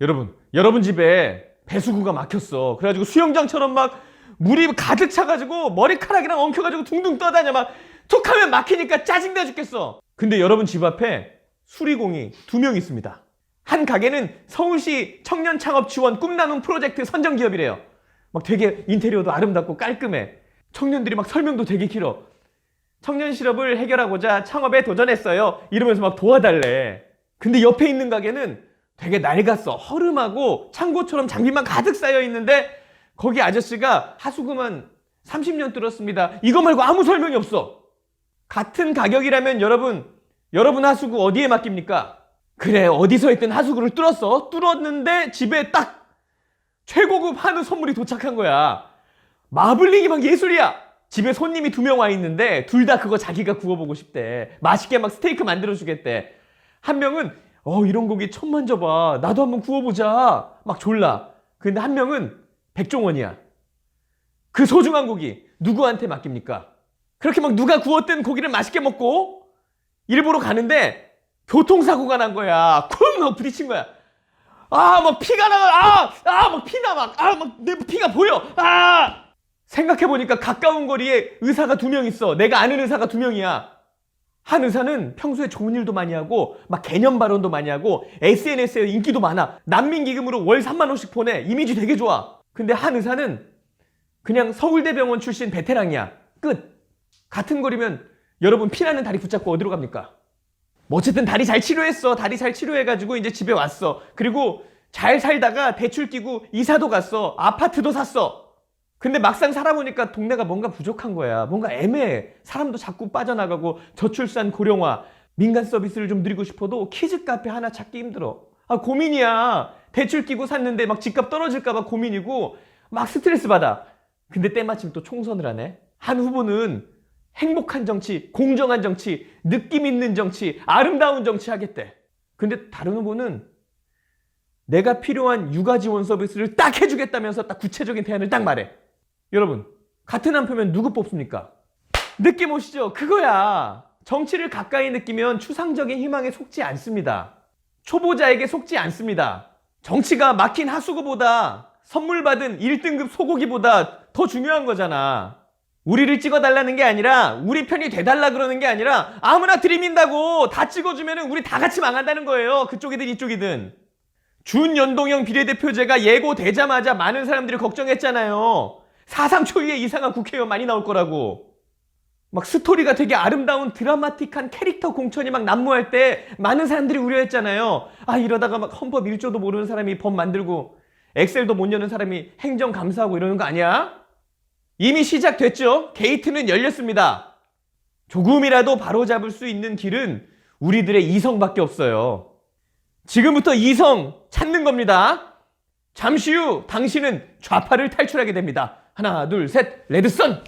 여러분, 여러분 집에 배수구가 막혔어. 그래가지고 수영장처럼 막 물이 가득 차가지고 머리카락이랑 엉켜가지고 둥둥 떠다녀. 막 툭하면 막히니까 짜증나 죽겠어. 근데 여러분 집 앞에 수리공이 두 명 있습니다. 한 가게는 서울시 청년 창업 지원 꿈나눔 프로젝트 선정 기업이래요. 막 되게 인테리어도 아름답고 깔끔해. 청년들이 막 설명도 되게 길어. 청년 실업을 해결하고자 창업에 도전했어요. 이러면서 막 도와달래. 근데 옆에 있는 가게는 되게 낡았어. 허름하고 창고처럼 장비만 가득 쌓여 있는데 거기 아저씨가 하수구만 30년 뚫었습니다. 이거 말고 아무 설명이 없어. 같은 가격이라면 여러분, 여러분 하수구 어디에 맡깁니까? 그래, 어디서 있든 하수구를 뚫었어. 뚫었는데 집에 딱 최고급 한우 선물이 도착한 거야. 마블링이 막 예술이야. 집에 손님이 두 명 와 있는데 둘 다 그거 자기가 구워보고 싶대. 맛있게 막 스테이크 만들어 주겠대. 한 명은 어 이런 고기 처음 만져봐. 나도 한번 구워보자. 막 졸라. 근데 한 명은 백종원이야. 그 소중한 고기 누구한테 맡깁니까? 그렇게 막 누가 구웠던 고기를 맛있게 먹고 일보러 가는데 교통사고가 난 거야. 쿵막 부딪힌 거야. 아, 막 피가 나가. 아, 아, 막 피나 막. 아, 막 내 피가 보여. 아! 생각해 보니까 가까운 거리에 의사가 두 명 있어. 내가 아는 의사가 두 명이야. 한 의사는 평소에 좋은 일도 많이 하고 막 개념 발언도 많이 하고 SNS에 인기도 많아. 난민 기금으로 월 3만 원씩 보내. 이미지 되게 좋아. 근데 한 의사는 그냥 서울대병원 출신 베테랑이야. 끝. 같은 거리면 여러분 피나는 다리 붙잡고 어디로 갑니까? 뭐 어쨌든 다리 잘 치료했어. 다리 잘 치료해가지고 이제 집에 왔어. 그리고 잘 살다가 대출 끼고 이사도 갔어. 아파트도 샀어. 근데 막상 살아보니까 동네가 뭔가 부족한 거야. 뭔가 애매해. 사람도 자꾸 빠져나가고 저출산 고령화, 민간 서비스를 좀 드리고 싶어도 키즈 카페 하나 찾기 힘들어. 아, 고민이야. 대출 끼고 샀는데 막 집값 떨어질까 봐 고민이고 막 스트레스 받아. 근데 때마침 또 총선을 하네. 한 후보는 행복한 정치, 공정한 정치, 느낌 있는 정치, 아름다운 정치 하겠대. 근데 다른 후보는 내가 필요한 육아 지원 서비스를 딱 해주겠다면서 딱 구체적인 대안을 딱 말해. 여러분, 같은 한 표면 누구 뽑습니까? 느낌 오시죠? 그거야. 정치를 가까이 느끼면 추상적인 희망에 속지 않습니다. 초보자에게 속지 않습니다. 정치가 막힌 하수구보다 선물 받은 1등급 소고기보다 더 중요한 거잖아. 우리를 찍어달라는 게 아니라 우리 편이 돼달라 그러는 게 아니라 아무나 들이민다고 다 찍어주면 우리 다 같이 망한다는 거예요. 그쪽이든 이쪽이든. 준연동형 비례대표제가 예고되자마자 많은 사람들이 걱정했잖아요. 사상 초유의 이상한 국회의원 많이 나올 거라고. 막 스토리가 되게 아름다운 드라마틱한 캐릭터 공천이 막 난무할 때 많은 사람들이 우려했잖아요. 아 이러다가 막 헌법 1조도 모르는 사람이 법 만들고 엑셀도 못 여는 사람이 행정 감사하고 이러는 거 아니야? 이미 시작됐죠. 게이트는 열렸습니다. 조금이라도 바로잡을 수 있는 길은 우리들의 이성밖에 없어요. 지금부터 이성 찾는 겁니다. 잠시 후 당신은 좌파를 탈출하게 됩니다. 하나, 둘, 셋, 레드선!